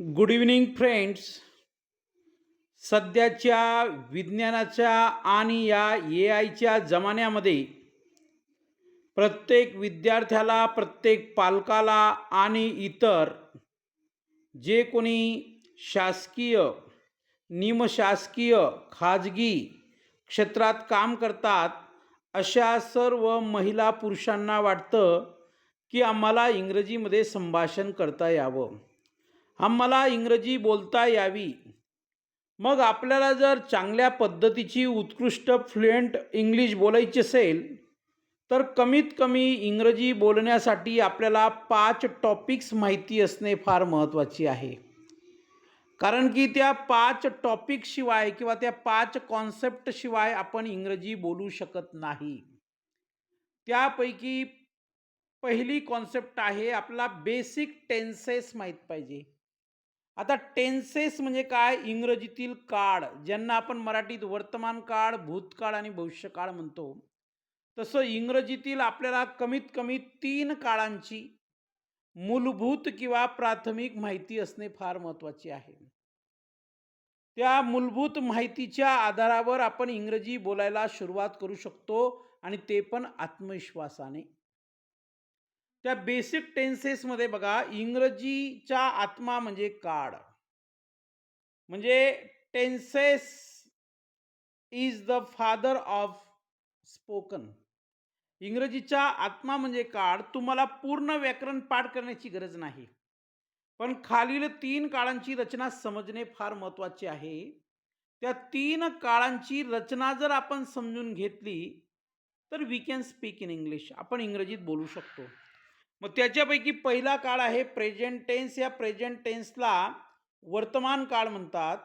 Good evening friends सध्याच्या विज्ञानाच्या आणि या ए आयच्या जमान्यामध्ये प्रत्येक विद्यार्थ्याला प्रत्येक पालकाला आणि इतर जे कोणी शासकीय निमशासकीय खाजगी क्षेत्रात काम करतात अशा सर्व महिला पुरुषांना वाटतं की आम्हाला इंग्रजीमध्ये संभाषण करता यावं. आम्हाला इंग्रजी बोलता यावी. मग आपल्याला जर चांगल्या पद्धतीची उत्कृष्ट फ्लुएंट इंग्लिश बोलायची असेल तर कमीत कमी इंग्रजी बोलण्यासाठी आपल्याला पाच टॉपिक्स माहिती असणे फार महत्त्वाचे आहे. कारण की त्या पाच टॉपिकशिवाय किंवा त्या पाच कॉन्सेप्टशिवाय आपण इंग्रजी बोलू शकत नाही. त्यापैकी पहिली कॉन्सेप्ट आहे आपला बेसिक टेन्सेस माहीत पाहिजे. आता टेन्सेस म्हणजे काय? इंग्रजीतील काळ ज्यांना आपण मराठीत वर्तमान काळ भूतकाळ आणि भविष्यकाळ म्हणतो. तसं इंग्रजीतील आपल्याला कमीत कमी तीन काळांची मूलभूत किंवा प्राथमिक माहिती असणे फार महत्त्वाचे आहे. त्या मूलभूत माहितीच्या आधारावर आपण इंग्रजी बोलायला सुरुवात करू शकतो आणि ते पण आत्मविश्वासाने. त्या बेसिक टेन्सेसमध्ये बघा इंग्रजीचा आत्मा म्हणजे काळ. म्हणजे tenses is the father of spoken इंग्रजीचा आत्मा म्हणजे काळ. तुम्हाला पूर्ण व्याकरण पाठ करण्याची गरज नाही. पण खालील तीन काळांची रचना समजणे फार महत्त्वाचे आहे. त्या तीन काळांची रचना जर आपण समजून घेतली तर we can speak in English आपण इंग्रजीत बोलू शकतो. मग त्याच्यापैकी पहिला काळ आहे प्रेझेंट टेन्स या प्रेझेंट टेन्सला वर्तमान काळ म्हणतात.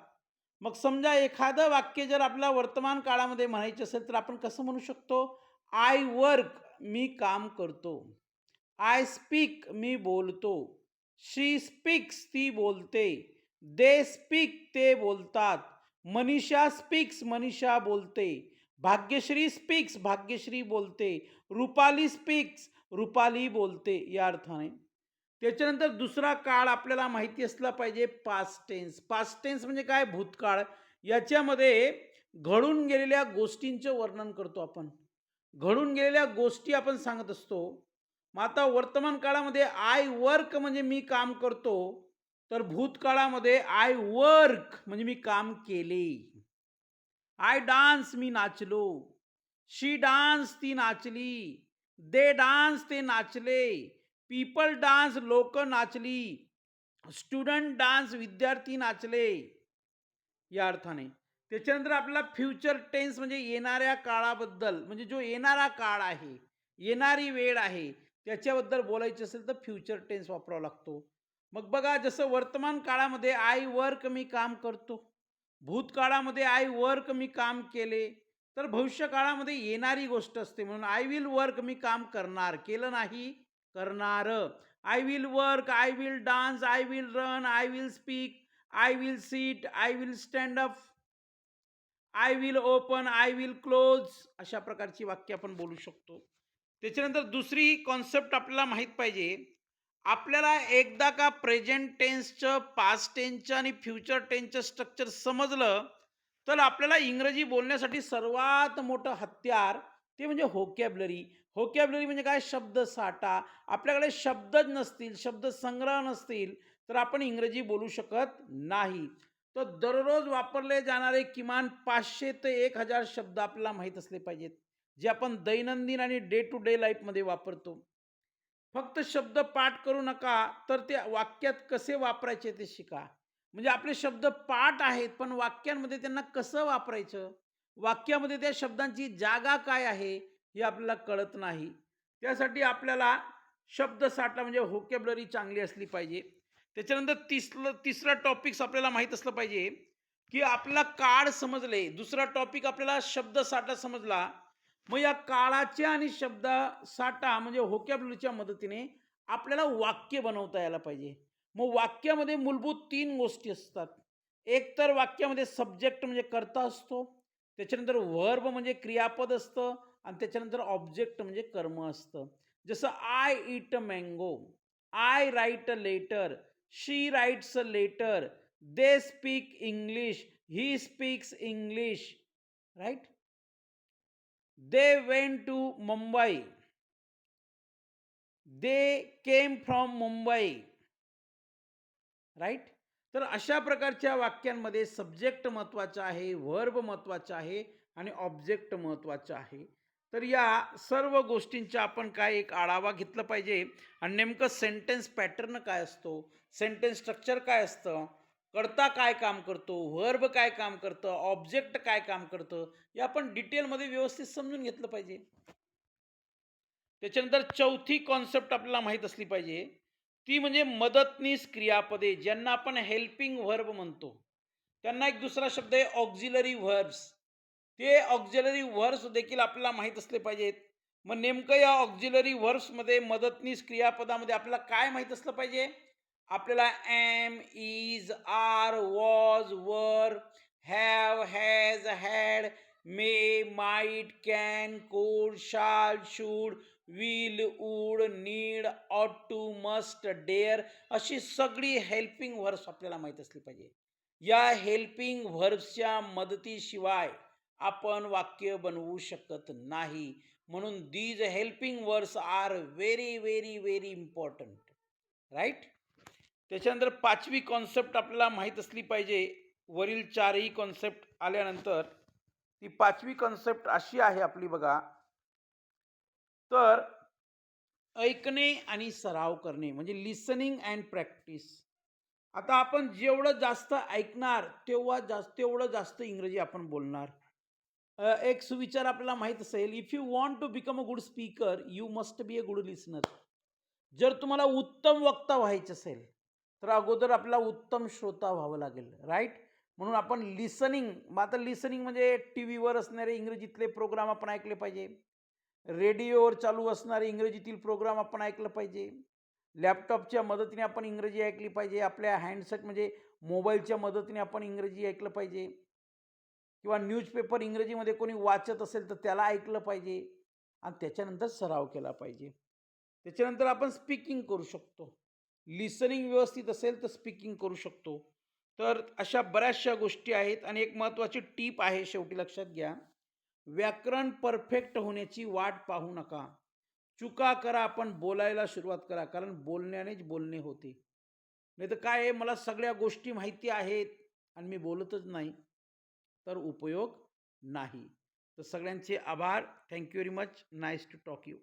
मग समजा एखादं वाक्य जर आपल्या वर्तमान काळामध्ये म्हणायचं असेल तर आपण कसं म्हणू शकतो? आय वर्क मी काम करतो. आय स्पीक मी बोलतो. शी स्पीक्स ती बोलते. दे स्पीक ते बोलतात. मनीषा स्पीक्स मनीषा बोलते. भाग्यश्री स्पीक्स भाग्यश्री बोलते. रुपाली स्पीक्स रुपाली बोलते या अर्थाने. त्याच्यानंतर दुसरा काळ आपल्याला माहिती असला पाहिजे पास्ट टेन्स पास्ट टेन्स म्हणजे काय? भूतकाळ. याच्यामध्ये घडून गेलेल्या गोष्टींचं वर्णन करतो आपण. घडून गेलेल्या गोष्टी आपण सांगत असतो. मग आता वर्तमान काळामध्ये आय वर्क म्हणजे मी काम करतो. तर भूतकाळामध्ये आय वर्क म्हणजे मी काम केले. आय डान्स मी नाचलो शी डान्स ती नाचली दे डान्स ते नाचले पीपल डान्स लोक नाचली स्टुडंट डान्स विद्यार्थी नाचले या अर्थाने. त्याच्यानंतर आपला फ्युचर टेन्स म्हणजे येणाऱ्या काळाबद्दल म्हणजे जो येणारा काळ आहे येणारी वेळ आहे त्याच्याबद्दल बोलायची असेल तर फ्युचर टेन्स वापरावा लागतो. मग बघा जसं वर्तमान काळामध्ये आय वर्क मी काम करतो. भूतकाळामध्ये आय वर्क मी काम केले तर भविष्य काळामध्ये येणारी गोष्ट असते. म्हणून आय विल वर्क मी काम करणार केलं नाही करणार. I will work I will dance I will run I will speak I will sit I will stand up I will open I will close अशा प्रकारची वाक्य आपण बोलू शकतो. त्याच्यानंतर दुसरी कॉन्सेप्ट आपल्याला माहीत पाहिजे आपल्याला एकदा का प्रेझेंट टेन्सचं पास्ट टेन्सचं आणि फ्युचर टेन्सचं स्ट्रक्चर समजलं तर आपल्याला इंग्रजी बोलण्यासाठी सर्वात मोठं हत्यार ते म्हणजे होकॅबलरी होकॅबलरी म्हणजे काय? शब्द साठा. आपल्याकडे शब्दच नसतील शब्द संग्रह नसतील तर आपण इंग्रजी बोलू शकत नाही. तर दररोज वापरले जाणारे किमान पाचशे ते एक हजार शब्द आपल्याला माहीत असले पाहिजेत जे आपण दैनंदिन आणि डे टू डे लाईफमध्ये वापरतो. फक्त शब्द पाठ करू नका तर ते वाक्यात कसे वापरायचे ते शिका. म्हणजे आपले शब्द पाठ आहेत पण वाक्यांमध्ये त्यांना कसं वापरायचं? वाक्यामध्ये त्या शब्दांची जागा काय आहे हे आपल्याला कळत नाही. त्यासाठी आपल्याला शब्दसाठा म्हणजे होकेबलरी चांगली असली पाहिजे. त्याच्यानंतर तिसरं तिसरा टॉपिक्स आपल्याला माहीत असलं पाहिजे की आपला काळ समजले दुसरा टॉपिक आपल्याला शब्द साठा समजला मग या काळाच्या आणि शब्द साठा म्हणजे होकॅबलरीच्या मदतीने आपल्याला वाक्य बनवता यायला पाहिजे. मग वाक्यामध्ये मूलभूत तीन गोष्टी असतात. एक तर वाक्यामध्ये सब्जेक्ट म्हणजे कर्ता असतो. त्याच्यानंतर वर्ब म्हणजे क्रियापद असतं. आणि त्याच्यानंतर ऑब्जेक्ट म्हणजे कर्म असतं. जसं I eat mango I write a letter she writes a letter they speak English he speaks English right they went to Mumbai they came from Mumbai right तर अशा प्रकारच्या वाक्यांमध्ये सब्जेक्ट महत्त्वाचा आहे वर्ब महत्त्वाचा आहे आणि ऑब्जेक्ट महत्त्वाचं आहे. तर या सर्व गोष्टींचा आपण काय एक आढावा घेतला पाहिजे आणि नेमकं सेंटेन्स पॅटर्न काय असतो? सेंटेन्स स्ट्रक्चर काय असतं? करता काय काम करतो वर्ब काय काम करतं ऑब्जेक्ट काय काम करतं हे आपण डिटेलमध्ये व्यवस्थित समजून घेतलं पाहिजे. त्याच्यानंतर चौथी कॉन्सेप्ट आपल्याला माहीत असली पाहिजे. ती म्हणजे मदतनीस क्रियापदे ज्यांना आपण हेल्पिंग व्हर्ब म्हणतो. त्यांना एक दुसरा शब्द आहे ऑक्झिलरी व्हर्ब्स ते ऑक्झिलरी व्हर्ब्स देखील आपल्याला माहीत असले पाहिजेत. मग नेमकं या ऑक्झिलरी व्हर्ब्समध्ये मदतनीस क्रियापदामध्ये आपल्याला काय माहीत असलं पाहिजे? आपल्याला am is are was were have has had may might can could shall should will would need ought to must dare अशी सगळी हेल्पिंग व्हर्ब्स आपल्याला माहीत असली पाहिजे. या हेल्पिंग व्हर्ब्सच्या मदतीशिवाय आपण वाक्य बनवू शकत नाही. म्हणून these helping words are very very very important right त्याच्यानंतर पाचवी कॉन्सेप्ट आपल्याला माहीत असली पाहिजे. वरील चारही कॉन्सेप्ट आल्यानंतर ती पाचवी कॉन्सेप्ट अशी आहे आपली बघा. तर ऐकणे आणि सराव करणे म्हणजे लिसनिंग अँड प्रॅक्टिस आता आपण जेवढं जास्त ऐकणार तेव्हा जास्त तेवढं जास्त इंग्रजी आपण बोलणार. एक सुविचार आपल्याला माहीत असेल if you want to become a good speaker you must be a good listener जर तुम्हाला उत्तम वक्ता व्हायचं असेल तर अगोदर आपल्याला उत्तम श्रोता व्हावं लागेल राईट म्हणून आपण लिसनिंग मग आता लिसनिंग म्हणजे टी व्हीवर असणारे इंग्रजीतले प्रोग्राम आपण ऐकले पाहिजे. रेडिओवर चालू असणारे इंग्रजीतील प्रोग्राम आपण ऐकलं पाहिजे. लॅपटॉपच्या मदतीने आपण इंग्रजी ऐकली पाहिजे. आपल्या हँडसेट म्हणजे मोबाईलच्या मदतीने आपण इंग्रजी ऐकलं पाहिजे. किंवा न्यूजपेपर इंग्रजीमध्ये कोणी वाचत असेल तर त्याला ऐकलं पाहिजे. आणि त्याच्यानंतर सराव केला पाहिजे. त्याच्यानंतर आपण स्पीकिंग करू शकतो. लिसनिंग व्यवस्थित असेल तर स्पीकिंग करू शकतो. तर अशा बऱ्याचशा गोष्टी आहेत आणि एक महत्त्वाची टीप आहे शेवटी लक्षात घ्या. व्याकरण परफेक्ट होण्याची वाट पाहू नका. चुका करा आपण बोलायला सुरुवात करा कारण बोलण्यानेच बोलणे होते. नाही तर काय आहे मला सगळ्या गोष्टी माहिती आहेत आणि मी बोलतच नाही. तर उपयोग नाही. तर सगळ्यांचे आभार. Thank you very much nice to talk you